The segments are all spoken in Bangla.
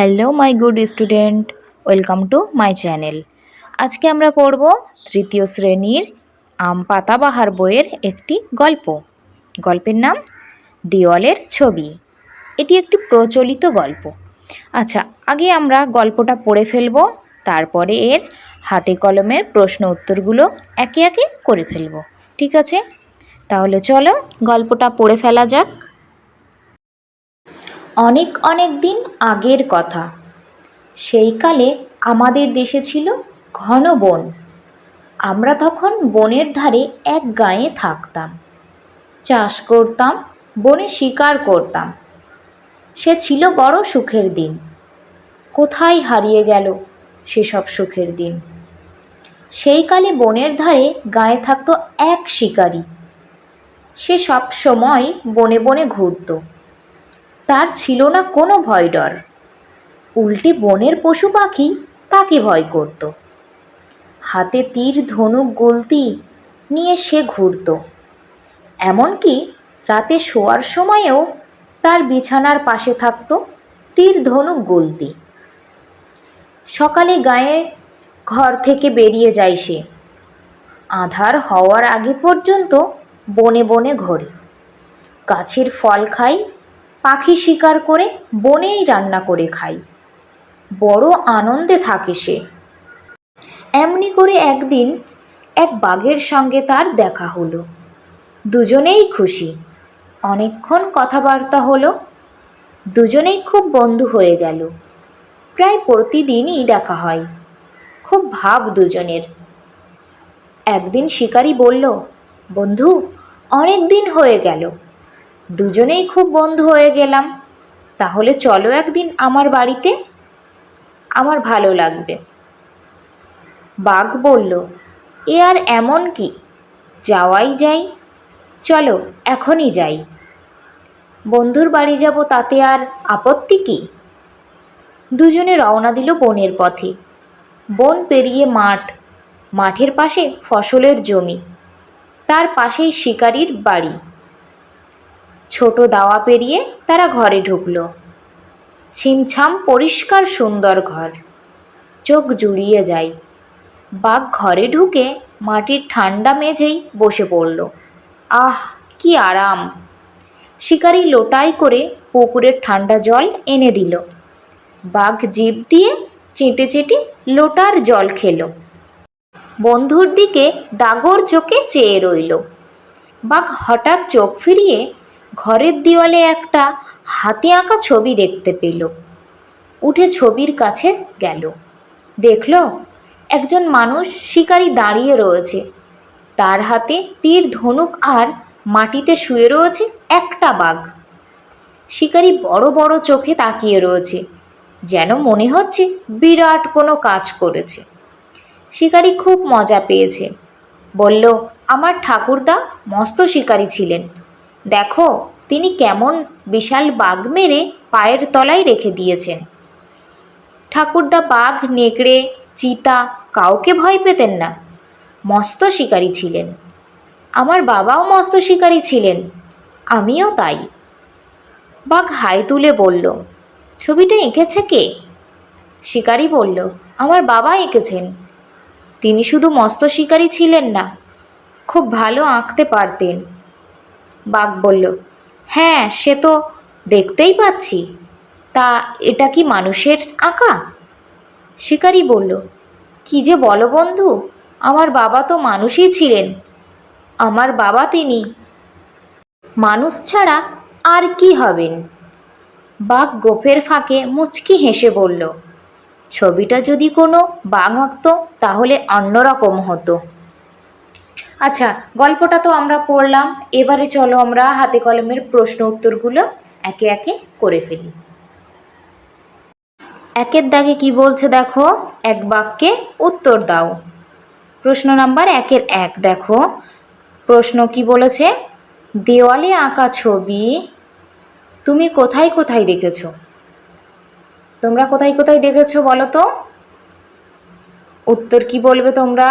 Hello my good student welcome to my channel আজকে আমরা পড়ব তৃতীয় শ্রেণির আম পাতাবাহার বইয়ের একটি গল্প। গল্পের নাম দেওয়ালের ছবি। এটি একটি প্রচলিত গল্প। আচ্ছা আগে আমরা গল্পটা পড়ে ফেলব, তারপরে এর হাতে কলমের প্রশ্ন উত্তরগুলো একে একে করে ফেলব। ঠিক আছে? তাহলে চলো গল্পটা পড়ে ফেলা যাক। অনেক অনেক দিন আগের কথা। সেইকালে আমাদের দেশে ছিল ঘন বন। আমরা তখন বনের ধারে এক গাঁয়ে থাকতাম। চাষ করতাম, বনে শিকার করতাম। সে ছিল বড় সুখের দিন। কোথায় হারিয়ে গেল সেসব সুখের দিন? সেইকালে বনের ধারে গায়ে থাকতো এক শিকারী। সে সব সময় বনে বনে ঘুরতো। তার ছিল না কোনো ভয় ডর। উল্টে বনের পশু পাখি তাকে ভয় করত। হাতে তীর, ধনুক, গলতি নিয়ে সে ঘুরত। এমনকি রাতে শোয়ার সময়েও তার বিছানার পাশে থাকতো তীর, ধনুক, গলতি। সকালে গায়ে ঘর থেকে বেরিয়ে যায় সে। আধার হওয়ার আগে পর্যন্ত বনে বনে ঘোরে। গাছের ফল খায় পাখি শিকার করে বনেই রান্না করে খাই। বড় আনন্দে থাকে সে। এমনি করে একদিন এক বাঘের সঙ্গে তার দেখা হলো। দুজনেই খুশি। অনেকক্ষণ কথাবার্তা হলো। দুজনেই খুব বন্ধু হয়ে গেল। প্রায় প্রতিদিনই দেখা হয়। খুব ভাব দুজনের। একদিন শিকারী বলল, বন্ধু অনেক দিন হয়ে গেল। দুজনেই খুব বন্ধু হয়ে গেলাম। তাহলে চলো একদিন আমার বাড়িতে। আমার ভালো লাগবে। বাঘ বলল, এ আর এমন কি? যাওয়াই যাই। চলো, এখনই যাই। বন্ধুর বাড়ি যাব তাতে আর আপত্তি কি? দুজনে রওনা দিল বনের পথে। বন পেরিয়ে মাঠ। মাঠের পাশে ফসলের জমি। তার পাশেই শিকারির বাড়ি। ছোট দাওয়া পেরিয়ে তারা ঘরে ঢুকল। ছিমছাম পরিষ্কার সুন্দর ঘর। চোখ জুড়িয়ে যায় বাঘ ঘরে ঢুকে মাটির ঠান্ডা মেঝেই বসে পড়ল। আহ, কি আরাম! শিকারি লোটাই করে পুকুরের ঠান্ডা জল এনে দিল। বাঘ জিভ দিয়ে চেটে চেটে লোটার জল খেলো। বন্ধুর দিকে ডাগর চোখে চেয়ে রইল। বাঘ হঠাৎ চোখ ফিরিয়ে ঘরের দেওয়ালে একটা হাতে আঁকা ছবি দেখতে পেল। উঠে ছবির কাছে গেল। দেখল, একজন মানুষ শিকারি দাঁড়িয়ে রয়েছে। তার হাতে তীর, ধনুক আর মাটিতে শুয়ে রয়েছে একটা বাঘ। শিকারি বড় বড় চোখে তাকিয়ে রয়েছে, যেন মনে হচ্ছে বিরাট কোনো কাজ করেছে। শিকারি খুব মজা পেয়েছে। বলল, আমার ঠাকুরদা মস্ত শিকারী ছিলেন। দেখো, তিনি কেমন বিশাল বাঘ মেরে পায়ের তলায় রেখে দিয়েছেন। ঠাকুরদা বাঘ, নেকড়ে, চিতা কাউকে ভয় পেতেন না। মস্ত শিকারী ছিলেন। আমার বাবাও মস্ত শিকারী ছিলেন। আমিও তাই। বাঘ হাই তুলে বলল, ছবিটা এঁকেছে কে? শিকারী বলল, আমার বাবা এঁকেছেন। তিনি শুধু মস্ত শিকারী ছিলেন না, খুব ভালো আঁকতে পারতেন। বাঘ বলল হ্যাঁ সে তো দেখতেই পাচ্ছি। তা এটা কি মানুষের আঁকা? শিকারী বলল, কি যে বলো বন্ধু, আমার বাবা তো মানুষই ছিলেন। আমার বাবা তিনি। মানুষ ছাড়া আর কি হবেন? বাঘ গোফের ফাঁকে মুচকি হেসে বলল, ছবিটা যদি কোনো বাঘ আঁকতো, তাহলে অন্যরকম হতো। আচ্ছা গল্পটা তো আমরা পড়লাম। এবারে চলো আমরা হাতে কলমের প্রশ্ন উত্তরগুলো একে একে করে ফেলি। একের দাগে কি বলছে দেখো? এক বাক্যে উত্তর দাও। প্রশ্ন নাম্বার একের এক, দেখো। প্রশ্ন কি বলেছে? দেওয়ালে আঁকা ছবি তুমি কোথায় কোথায় দেখেছ? তোমরা কোথায় কোথায় দেখেছ বলো তো? উত্তর কি বলবে তোমরা?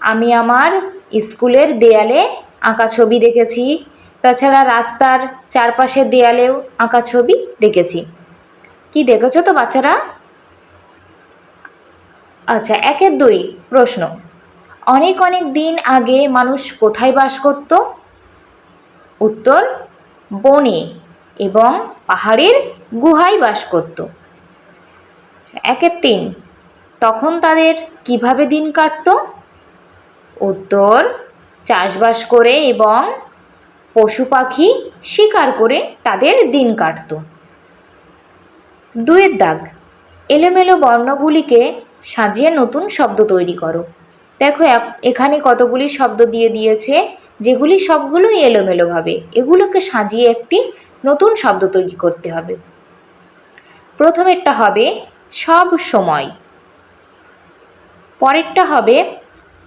আমি আমার স্কুলের দেয়ালে আঁকা ছবি দেখেছি। তাছাড়া রাস্তার চারপাশের দেয়ালেও আঁকা ছবি দেখেছি। কি দেখেছ তো বাচ্চারা? আচ্ছা একের দুই প্রশ্ন। অনেক অনেক দিন আগে মানুষ কোথায় বাস করত? উত্তর বনে এবং পাহাড়ের গুহায় বাস করত। আচ্ছা, একের তিন। তখন তাদের কীভাবে দিন কাটতো? উত্তর, চাষবাস করে এবং পশু পাখি শিকার করে তাদের দিন কাটত। দুয়ের দাগ, এলোমেলো বর্ণগুলিকে সাজিয়ে নতুন শব্দ তৈরি করো। দেখো এখানে কতগুলি শব্দ দিয়ে দিয়েছে, যেগুলি সবগুলোই এলোমেলোভাবে। এগুলোকে সাজিয়ে একটি নতুন শব্দ তৈরি করতে হবে। প্রথমেরটা হবে সব সময়। পরেরটা হবে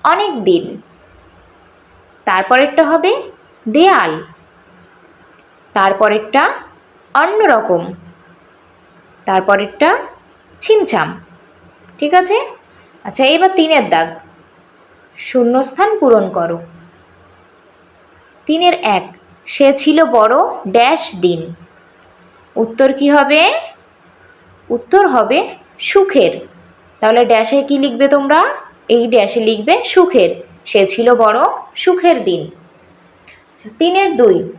অনেক দিন। তারপরেরটা হবে দেয়াল। তারপরেরটা অন্যরকম তারপরেরটা ছিমছাম। ঠিক আছে? আচ্ছা এবার তিনের দাগ। শূন্যস্থান পূরণ করো। তিনের এক, সে ছিল বড় ড্যাশ দিন। উত্তর কি হবে? উত্তর হবে সুখের। তাহলে ড্যাশে কি লিখবে তোমরা? এই ড্যাশে লিখবে সুখের। সে ছিল বড় সুখের দিন। আচ্ছা তিনের দুই।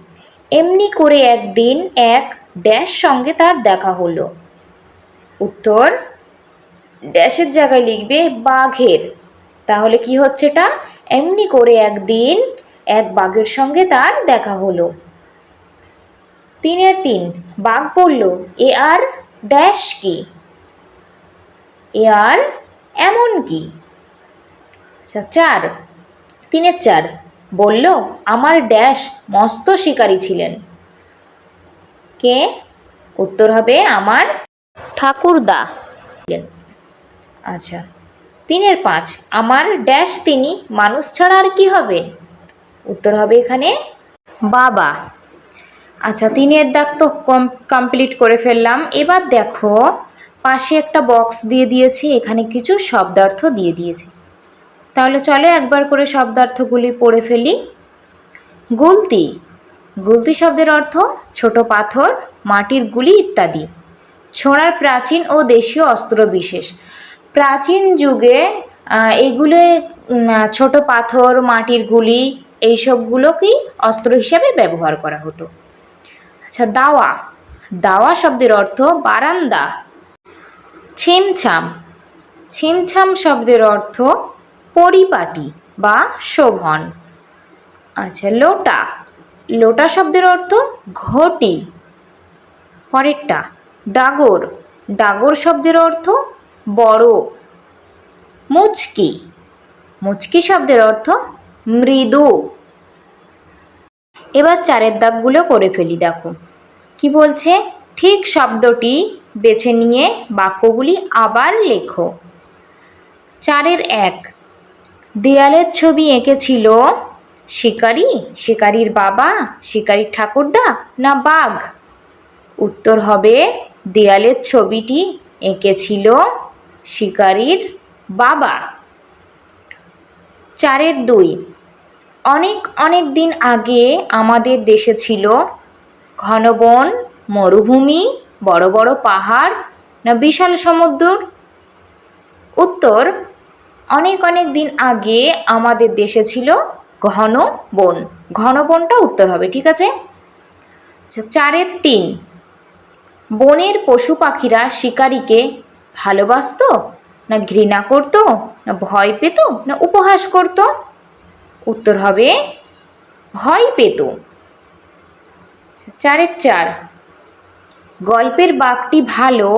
এমনি করে একদিন এক ড্যাশ সঙ্গে তার দেখা হলো। উত্তর, ড্যাশের জায়গায় লিখবে বাঘের। তাহলে কি হচ্ছে এটা? এমনি করে একদিন এক বাঘের সঙ্গে তার দেখা হলো। তিনের তিন, বাঘ বলল, এ আর ড্যাশ কি? এ আর এমন কি? আচ্ছা চার। তিনের চার। বলল, আমার ড্যাশ মস্ত শিকারী ছিলেন। কে? উত্তর হবে আমার ঠাকুরদা। আচ্ছা তিনের পাঁচ। আমার ড্যাশ তিনি, মানুষ ছাড়া আর কি হবে? উত্তর হবে এখানে বাবা। আচ্ছা তিনের দাগ তো কম কমপ্লিট করে ফেললাম। এবার দেখো, পাশে একটা বক্স দিয়ে দিয়েছে, এখানে কিছু শব্দার্থ দিয়ে দিয়েছে। তাহলে চলো একবার করে শব্দার্থগুলি পড়ে ফেলি। গুলতি। গুলতি শব্দের অর্থ ছোট পাথর, মাটির গুলি ইত্যাদি। ছোঁড়ার প্রাচীন ও দেশীয় অস্ত্র বিশেষ। প্রাচীন যুগে এগুলো ছোট পাথর, মাটির গুলি এইসবগুলোকেই অস্ত্র হিসাবে ব্যবহার করা হতো। আচ্ছা দাওয়া। দাওয়া শব্দের অর্থ বারান্দা। ছিমছাম। ছিমছাম শব্দের অর্থ পরিপাটি বা শোভন। আচ্ছা লোটা। লোটা শব্দের অর্থ ঘটি। পরেরটা, ডাগর। ডাগর শব্দের অর্থ বড়। মুচকি। মুচকি শব্দের অর্থ মৃদু। এবার চারের দাগগুলো করে ফেলি, দেখো। কি বলছে? ঠিক শব্দটি বেছে নিয়ে বাক্যগুলি আবার লেখো। চারের এক দেয়ালের ছবি এঁকেছিল শিকারি, শিকারির বাবা, শিকারির ঠাকুরদা না বাঘ? উত্তর হবে, দেয়ালের ছবিটি এঁকেছিল শিকারির বাবা। চারের দুই। অনেক অনেক দিন আগে আমাদের দেশে ছিল ঘন বন, মরুভূমি, বড় বড় পাহাড় না বিশাল সমুদ্র? উত্তর অনেক অনেক দিন আগে আমাদের দেশে ছিল ঘন বন। ঘন বনটা উত্তর হবে, ঠিক আছে? আচ্ছা চারের তিন। বনের পশু পাখিরা শিকারীকে ভালোবাসতো না ঘৃণা করত না ভয় পেত না উপহাস করত? উত্তর হবে, ভয় পেত। চারের চার। গল্পের বাঘটি ভালো,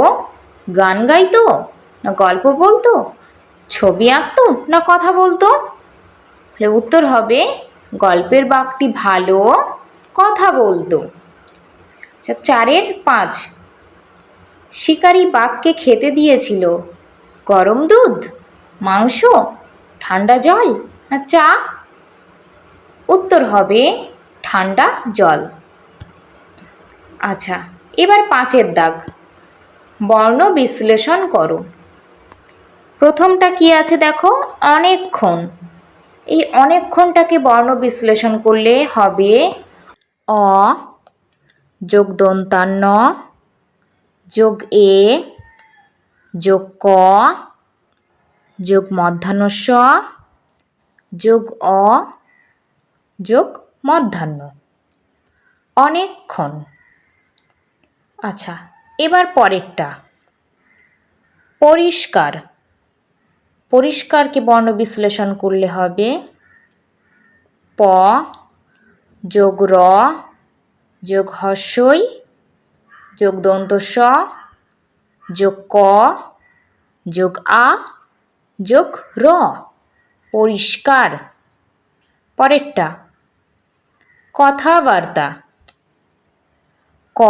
গান গাইতো না গল্প বলতো? ছবি আঁকতো না কথা বলতো? তাহলে উত্তর হবে, গল্পের বাঘটি ভালো, কথা বলতো। আচ্ছা চারের পাঁচ। শিকারি বাঘকে খেতে দিয়েছিল। গরম দুধ, মাংস, ঠান্ডা জল না চা? উত্তর হবে, ঠান্ডা জল। আচ্ছা এবার পাঁচের দাগ। বর্ণ বিশ্লেষণ করো। প্রথমটা কি আছে দেখো? অনেকক্ষণ। এই অনেকক্ষণটাকে বর্ণ বিশ্লেষণ করলে হবে অ যোগ দন্তান্ন, যোগ এ, যোগ ক, যোগ মধ্যাহ্ন স যোগ অ, যোগ মধ্যাহ্ন। অনেকক্ষণ। আচ্ছা এবার পরেরটা। পরিষ্কার। পরিষ্কারকে বর্ণ বিশ্লেষণ করলে হবে? প, যোগ র, যোগ হস্যই, যোগ দন্ত স, যোগ ক, যোগ আ, যোগ র। পরিষ্কার। পরেরটা, কথাবার্তা। ক,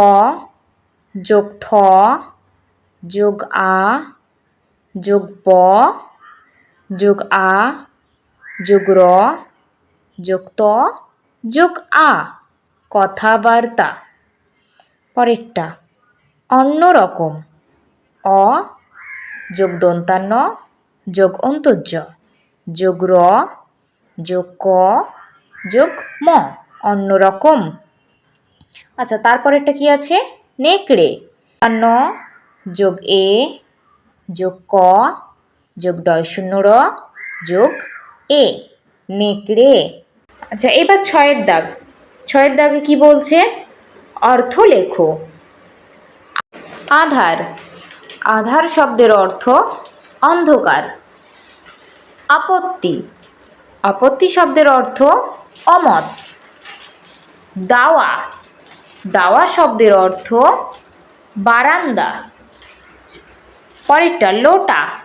যোগ থ, যোগ আ, যোগ প যোগ আ, যোগ র, যোগ ত, যোগ আ। কথাবার্তা। পরেরটা অন্যরকম অ, যোগ দন্তান্ন, যোগ অন্তর্য। যোগ র, যোগ ক, যোগ ম অন্যরকম আচ্ছা তারপরেরটা কি আছে? নেকড়ে। ন যোগ এ, যোগ ক যোগ ডয় শূন্য র, যোগ এ নেকড়ে আচ্ছা এবার ছয়ের দাগ। ছয়ের দাগে কি বলছে? অর্থ লেখো। আধার। আধার শব্দের অর্থ অন্ধকার। আপত্তি। আপত্তি শব্দের অর্থ অমত। দাওয়া। দাওয়া শব্দের অর্থ বারান্দা। পরেরটা লোটা।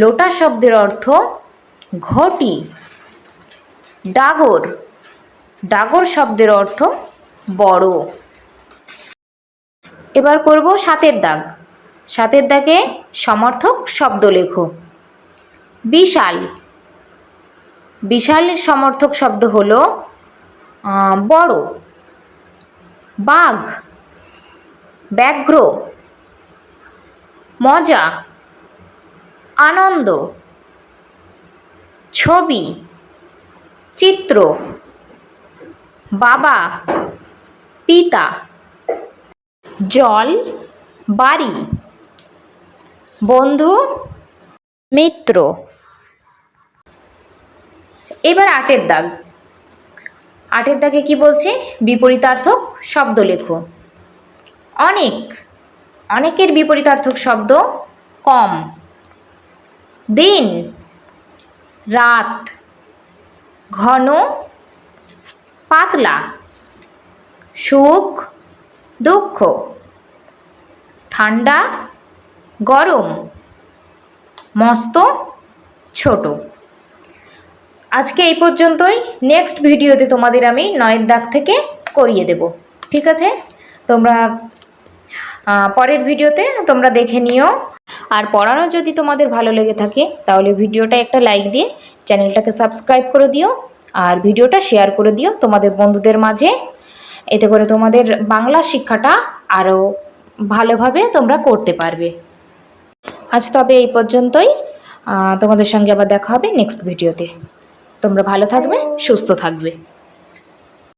লোটা শব্দের অর্থ ঘটি। ডাগর। ডাগর শব্দের অর্থ বড়। এবার করব সাতের দাগ। সাতের দাগে সমর্থক শব্দ লেখো। বিশাল। বিশাল সমর্থক শব্দ হলো বড়। বাঘ। ব্যাঘ্র। মজা। আনন্দ, ছবি, চিত্র, বাবা, পিতা, জল, বাড়ি, বন্ধু, মিত্র। এবার আটের দাগ। আটের দাগে কি বলছে? বিপরীতার্থক শব্দ লেখো। অনেক, অনেকের বিপরীতার্থক শব্দ কম। দিন, রাত, ঘন, পাতলা, সুখ, দুঃখ, ঠান্ডা, গরম, মস্ত, ছোট। আজকে এই পর্যন্তই। নেক্সট ভিডিওতে তোমাদের আমি নয়ের দাগ থেকে করিয়ে দেব। ঠিক আছে? তোমরা পরের ভিডিওতে তোমরা দেখে নিও। আর পড়ানো যদি তোমাদের ভালো লেগে থাকে, তাহলে ভিডিওটা একটা লাইক দিয়ে চ্যানেলটাকে সাবস্ক্রাইব করে দিও আর ভিডিওটা শেয়ার করে দিও তোমাদের বন্ধুদের মাঝে। এতে করে তোমাদের বাংলা শিক্ষাটা আরও ভালোভাবে তোমরা করতে পারবে। আজ তবে এই পর্যন্তই। তোমাদের সঙ্গে আবার দেখা হবে নেক্সট ভিডিওতে তোমরা ভালো থাকবে, সুস্থ থাকবে।